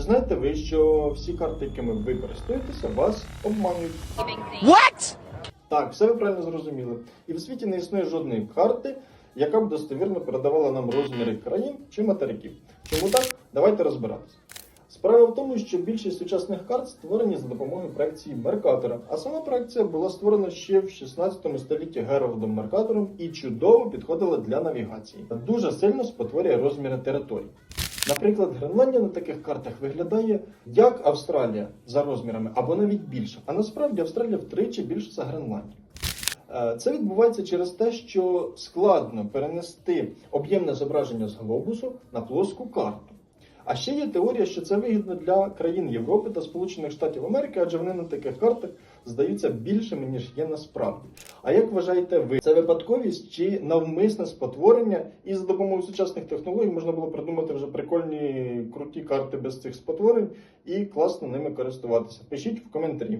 Чи знаєте ви, що всі карти, якими ви користуєтеся, вас обманюють? What? Так, все ви правильно зрозуміли. І в світі не існує жодної карти, яка б достовірно передавала нам розміри країн чи материків. Чому так? Давайте розбиратися. Справа в тому, що більшість сучасних карт створені за допомогою проекції Меркатора, а сама проекція була створена ще в 16 столітті Герольдом Меркатором і чудово підходила для навігації. Дуже сильно спотворює розміри територій. Наприклад, Гренландія на таких картах виглядає як Австралія за розмірами, або навіть більше. А насправді Австралія втричі більше за Гренландію. Е, Це відбувається через те, що складно перенести об'ємне зображення з глобусу на плоску карту. А ще є теорія, що це вигідно для країн Європи та Сполучених Штатів Америки, адже вони на таких картах здаються більшими, ніж є насправді. А як вважаєте ви, це випадковість чи навмисне спотворення? І за допомогою сучасних технологій можна було придумати вже прикольні круті карти без цих спотворень і класно ними користуватися? Пишіть в коментарі.